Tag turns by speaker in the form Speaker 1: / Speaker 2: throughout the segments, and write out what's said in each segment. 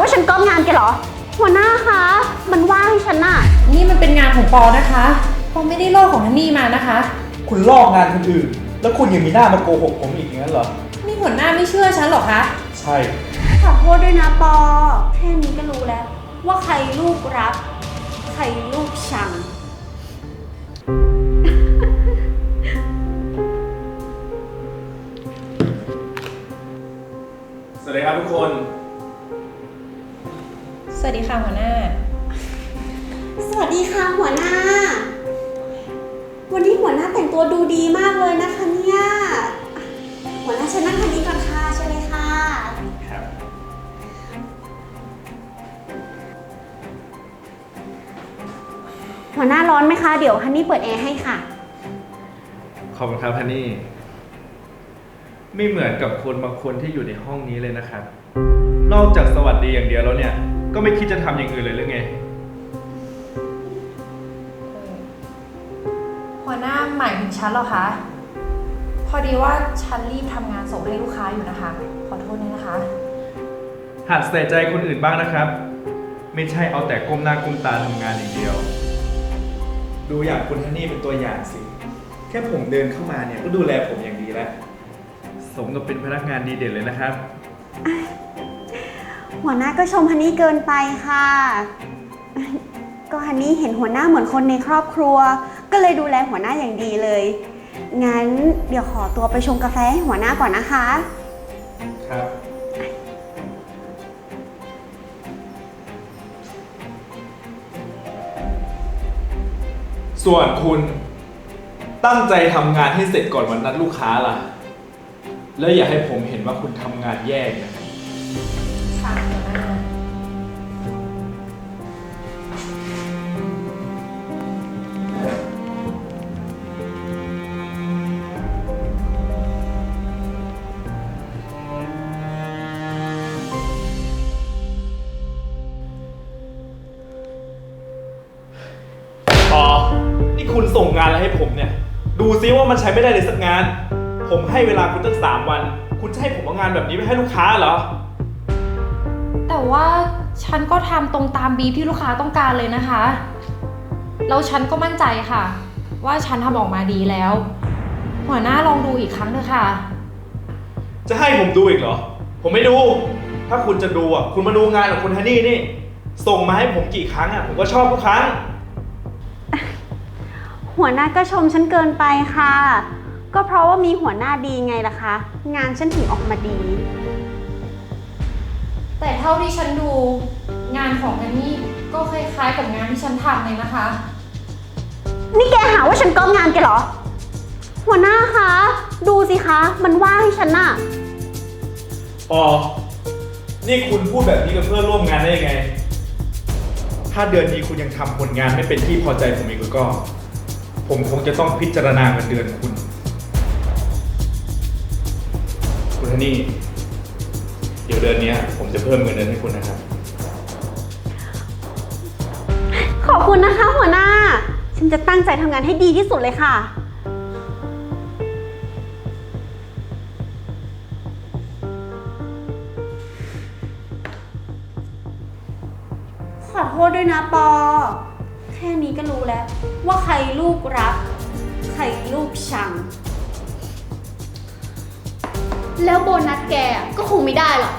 Speaker 1: ว่าฉันก๊อปงานแกเหรอ หัวหน้าคะ มันว่าให้ฉันน่ะ
Speaker 2: นี่มันเป็นงานของปอนะคะปอไม่ได้โลกของฮันนี่มานะคะ
Speaker 3: คุณลอกงานคนอื่น แล้วคุณยังมีหน้ามาโกหกผมอีกอย่างนั้นเหรอ
Speaker 2: นี่หัวหน้าไม่เชื่อฉันหรอคะ
Speaker 3: ใช่
Speaker 1: ขอโทษด้วยนะปอ แค่นี้ก็รู้แล้ว ว่าใครลูกรัก ใครลูกชัง
Speaker 3: สวัสดีครับทุกคน
Speaker 2: ส วัสดีค่ะหัวหน้า
Speaker 1: สวัสดีค่ะหัวหน้า วันนี้หัวหน้าแต่งตัวดูดีมากเลยนะคะเนี่ย หัวหน้าเชิญนั่งทางนี้ก่อนค่ะเชิญเลยค่ะ
Speaker 3: ครับ
Speaker 1: หัวหน้าร้อนไหมคะ เดี๋ยวฮันนี่เปิดแอร์ให้ค่ะ
Speaker 4: ขอบคุณครับฮันนี่ ไม่เหมือนกับคนบางคนที่อยู่ในห้องนี้เลยนะครับ นอกจากสวัสดีอย่างเดียวแล้วเนี่ย ก็ไม่คิดจะทำอย่างอื่นเลยหรือไง
Speaker 2: หัวหน้าหมายถึงฉันเหรอคะ พอดีว่าฉันรีบทำงานส่งให้ลูกค้าอยู่นะคะ ขอโทษด้วยนะคะ
Speaker 4: หัดใส่ใจคนอื่นบ้างนะครับ ไม่ใช่เอาแต่ก้มหน้าก้มตาทำงานอย่างเดียว
Speaker 3: ดูอย่างคุณฮันนี่เป็นตัวอย่างสิ แค่ผมเดินเข้ามาเนี่ยก็ดูแลผมอย่างดีแล้ว
Speaker 4: สมกับเป็นพนักงานดีเด่นเลยนะครับ
Speaker 1: หัวหน้าก็ชมฮันนี่เกินไปค่ะ ก็ฮันนี่เห็นหัวหน้าเหมือนคนในครอบครัว ก็เลยดูแลหัวหน้าอย่างดีเลย งั้นเดี๋ยวขอตัวไปชงกาแฟให้หัวหน้าก่อนนะคะ
Speaker 3: ครับ ส่วนคุณตั้งใจทำงานให้เสร็จก่อนวันนัดลูกค้าล่ะ แล้วอย่าให้ผมเห็นว่าคุณทำงานแย่นะ
Speaker 2: ค่ะ
Speaker 3: ให้ผมเนี่ย ดูซิว่ามันใช้ไม่ได้เลยสักงาน ผมให้เวลาคุณตั้งสามวัน คุณจะให้ผมเอางานแบบนี้ไปให้ลูกค้าเหรอ
Speaker 2: แต่ว่าฉันก็ทำตรงตามบีฟที่ลูกค้าต้องการเลยนะคะ แล้วฉันก็มั่นใจค่ะ ว่าฉันทำออกมาดีแล้ว หัวหน้าลองดูอีกครั้งเถอะค่ะ
Speaker 3: จะให้ผมดูอีกเหรอ ผมไม่ดู ถ้าคุณจะดูอะ คุณมาดูงานของคุณฮันนี่นี่ ส่งมาให้ผมกี่ครั้งอะ ผมก็ชอบทุกครั้ง
Speaker 1: หัวหน้าก็ชมฉันเกินไปค่ะ ก็เพราะว่ามีหัวหน้าดีไงล่ะคะ งานฉันถึงออกมาดี
Speaker 2: แต่เท่าที่ฉันดูงานของฮันนี่ก็คล้ายๆกับงานที่ฉันทำเลยนะคะ
Speaker 1: นี่แกหาว่าฉันก๊อปงานแกเหรอ หัวหน้าคะ ดูสิคะ มันว่าให้ฉันน่ะ
Speaker 3: อ๋อนี่คุณพูดแบบนี้กับเพื่อนร่วมงานได้ยังไง ถ้าเดือนนี้คุณยังทำผลงานไม่เป็นที่พอใจผมอีกแล้วก็ ผมคงจะต้องพิจารณาเงินเดือนคุณ คุณฮันนี่ เดี๋ยวเดือนนี้ผมจะเพิ่มเงินเดือนให้คุณนะครับ
Speaker 1: ขอบคุณนะคะ หัวหน้า ฉันจะตั้งใจทำงานให้ดีที่สุดเลยค่ะ ขอโทษด้วยนะปอแค่นี้ ก็รู้แล้ว ว่าใครลูกรัก ใครลูกชัง แล้วโบนัสแกก็คงไม่ได้หรอก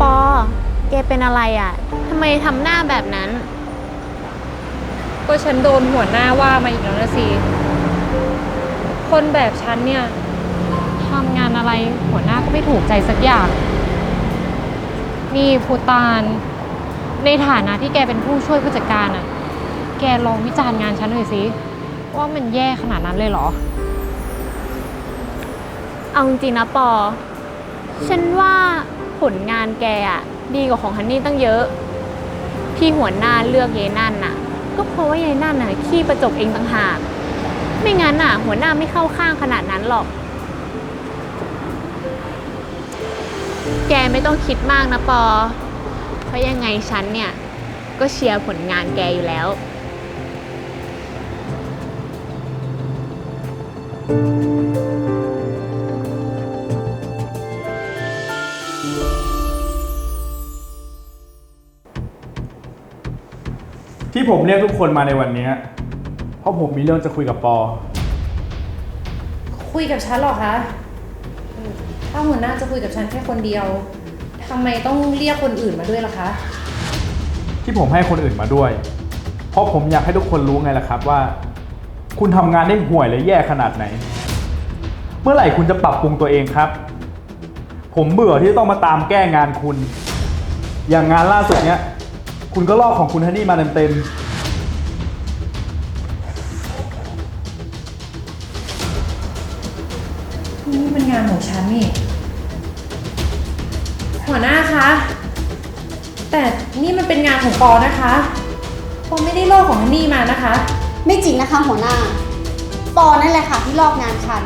Speaker 5: ปอ แกเป็นอะไรอะ ทำไมทำหน้าแบบนั้น
Speaker 2: ก็ฉันโดนหัวหน้าว่ามาอีกแล้วนะสิ คนแบบฉันเนี่ยทำงาน อะไรหัวหน้าก็ไม่ถูกใจสักอย่าง นี่ภูตานในฐานะที่แกเป็นผู้ช่วยผู้จัดการอะแกลองวิจารณ์งานฉันหน่อยสิว่ามันแย่ขนาดนั้นเลยเหรอ
Speaker 5: เอาจริงๆนะปอ ฉันว่าผลงานแกอะดีกว่าของฮันนี่ตั้งเยอะ ที่หัวหน้าเลือกเยนั่นน่ะ ก็เพราะว่ายายนั่นน่ะขี้ประจบเองต่างหาก ไม่งั้นน่ะ หัวหน้าไม่เข้าข้างขนาดนั้นหรอก แกไม่ต้องคิดมากนะปอ เพราะยังไงฉันเนี่ย ก็เชียร์ผลงานแกอยู่แล้ว
Speaker 3: ที่ผมเรียกทุกคนมาในวันนี้เพราะผมมีเรื่องจะคุยกับปอ
Speaker 2: คุยกับฉันเหรอคะอืม ถ้าหัวหน้าจะคุยกับฉันแค่คนเดียวทำไมต้องเรียกคนอื่นมาด้วยล่ะคะ
Speaker 3: ที่ผมให้คนอื่นมาด้วย เพราะผมอยากให้ทุกคนรู้ไงล่ะครับว่า คุณทำงานได้ห่วยและแย่ขนาดไหน เมื่อไหร่คุณจะปรับปรุงตัวเองครับ ผมเบื่อที่จะต้องมาตามแก้งานคุณ อย่างงานล่าสุดเนี้ย คุณก็ลอกของคุณฮันนี่มาเต็ม
Speaker 2: นี่ นของฉันนี่ หัวหน้าคะ แต่นี่มันเป็นงานของปอนะคะปอไม่ได้โลกของฮันนี่มานะคะ
Speaker 1: ไม่จริงนะคะหัวหน้า ปอนั่นแหละค่ะที่ลอกงานฉัน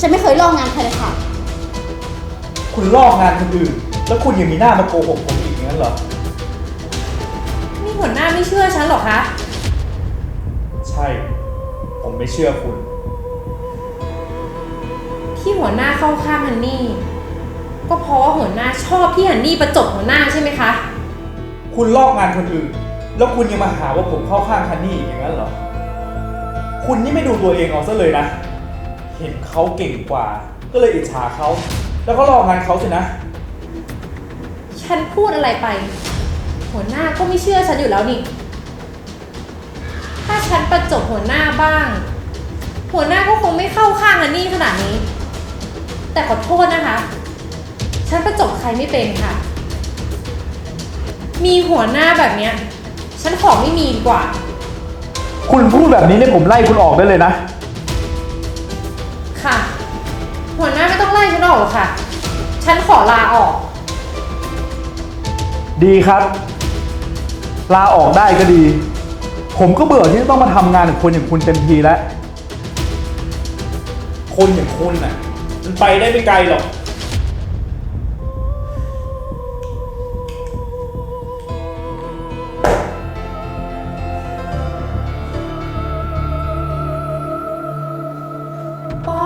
Speaker 1: ฉันไม่เคยลอกงานใครเลยค่ะ
Speaker 3: ๆคุณลอกงานคนอื่น แล้วคุณยังมีหน้ามาโกหกผมอีกอย่างนั้นเหรอ
Speaker 2: นี่หัวหน้าไม่เชื่อฉันเหรอคะ
Speaker 3: ใช่ ผมไม่เชื่อคุณ
Speaker 2: ที่หัวหน้าเข้าข้างฮันนี่ ก็เพราะว่าหัวหน้าชอบที่ฮันนี่ประจบหัวหน้าใช่ไหมคะ
Speaker 3: คุณลอกงานคนอื่น แล้วคุณยังมาหาว่าผมเข้าข้างฮันนี่อย่างนั้นเหรอ คุณนี่ไม่ดูตัวเองเอาซะเลยนะ เห็นเขาเก่งกว่า ก็เลยอิจฉาเขา แล้วก็ลอกงานเขาสินะ
Speaker 2: ฉันพูดอะไรไป หัวหน้าก็ไม่เชื่อฉันอยู่แล้วนี่ ถ้าฉันประจบหัวหน้าบ้าง หัวหน้าก็คงไม่เข้าข้างฮันนี่ขนาดนี้ แต่ขอโทษนะคะ ฉันประจบใครไม่เป็นค่ะ มีหัวหน้าแบบเนี้ย ฉันขอไม่มีดีกว่า
Speaker 3: คุณพูดแบบนี้เนี่ยผมไล่คุณออกได้เลยนะ
Speaker 2: ค่ะ หัวหน้าไม่ต้องไล่ฉันออกหรอกค่ะ ฉันขอลาออก
Speaker 3: ดีครับ ลาออกได้ก็ดี ผมก็เบื่อที่จะต้องมาทำงานกับคนอย่างคุณเต็มทีแล้ว คนอย่างคุณน่ะ มันไปได้ไม่ไกลหรอก
Speaker 2: ปอ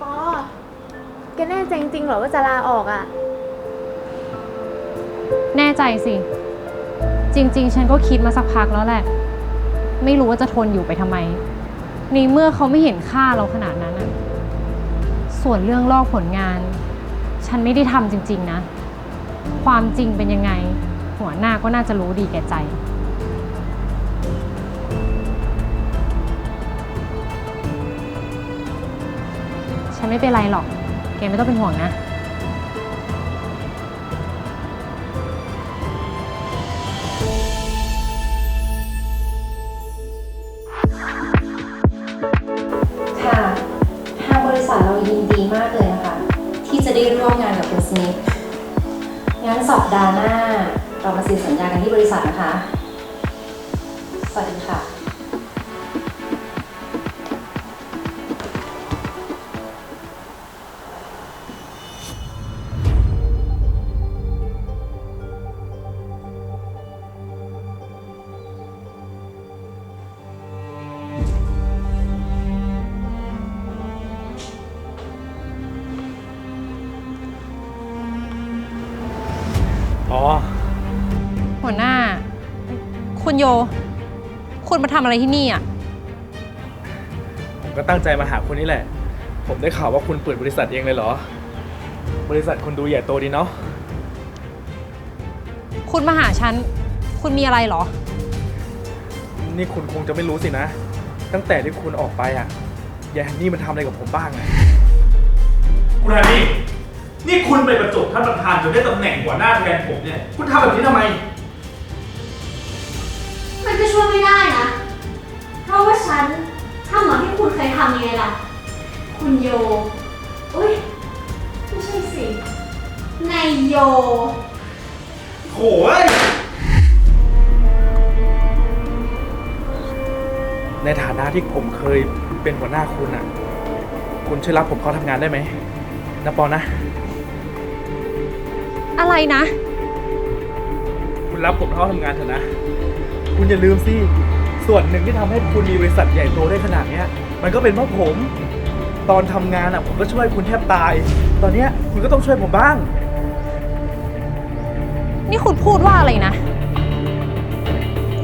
Speaker 5: ปอแกแน่ใจจริงๆเหรอว่าจะลาออกอะ่ะ
Speaker 2: แน่ใจสิ จริง ๆ ฉันก็คิดมาสักพักแล้วแหละ ไม่รู้ว่าจะทนอยู่ไปทำไม ในเมื่อเขาไม่เห็นค่าเราขนาดนั้นอะส่วนเรื่องลอกผลงาน ฉันไม่ได้ทำจริง ๆ นะ ความจริงเป็นยังไง หัวหน้าก็น่าจะรู้ดีแก่ใจ ฉันไม่เป็นไรหรอก แกไม่ต้องเป็นห่วงนะค่ะ มากเลยนะคะ ที่จะได้ร่วมงานกับคุณสมิธงั้นสัปดาห์หน้า เรามาเซ็นสัญญากันที่บริษัทนะคะ สวัสดีค่ะ คุณโย คุณมาทำอะไรที่นี่อะ
Speaker 3: ผมก็ตั้งใจมาหาคุณนี่แหละ ผมได้ข่าวว่าคุณเปิดบริษัทเองเลยเหรอ บริษัทคุณดูใหญ่โตดีเนาะ
Speaker 2: คุณมาหาฉัน คุณมีอะไรเหรอ
Speaker 3: นี่คุณคงจะไม่รู้สินะ ตั้งแต่ที่คุณออกไปอะยายฮันนี่มันทำอะไรกับผมบ้างอะคุณฮันนี่ นี่คุณไปประจบท่านประธานจนได้ตำแหน่งหัวหน้าแทนผมเนี่ย คุณทำแบบนี้ทำไม
Speaker 1: ฉันทำเหมือนที่คุณเคยทำยังไงล่ะ คุณโย อุ้ยไม่ใช่สินายโย
Speaker 3: โอ้ยในฐานะที่ผมเคยเป็นหัวหน้าคุณอะ คุณช่วยรับผมเข้าทำงานได้ไหมนะปอนะ
Speaker 2: อะไรนะ
Speaker 3: คุณรับผมเข้าทำงานเถอะนะ คุณอย่าลืมสิ ส่วนหนึ่งที่ทำให้คุณมีบริษัทใหญ่โตได้ขนาดเนี้ย มันก็เป็นเพราะผม ตอนทำงานอะ ผมก็ช่วยคุณแทบตาย ตอนเนี้ยคุณก็ต้องช่วยผมบ้าง
Speaker 2: นี่คุณพูดว่าอะไรนะ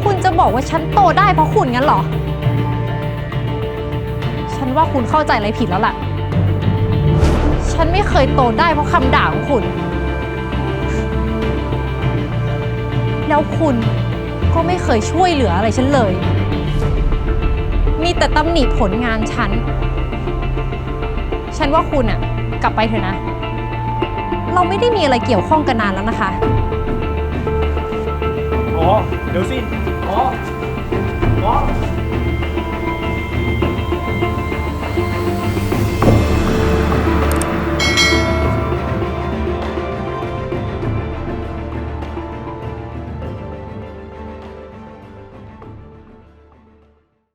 Speaker 2: คุณจะบอกว่าฉันโตได้เพราะคุณงั้นเหรอ ฉันว่าคุณเข้าใจอะไรผิดแล้วล่ะ ฉันไม่เคยโตได้เพราะคำด่าของคุณ แล้วคุณ ก็ไม่เคยช่วยเหลืออะไรฉันเลย มีแต่ตำหนิผลงานฉัน ฉันว่าคุณอะกลับไปเถอะนะ เราไม่ได้มีอะไรเกี่ยวข้องกันนานแล้วนะคะ
Speaker 3: อ๋อ เดี๋ยวสิ อ๋อ อ๋อ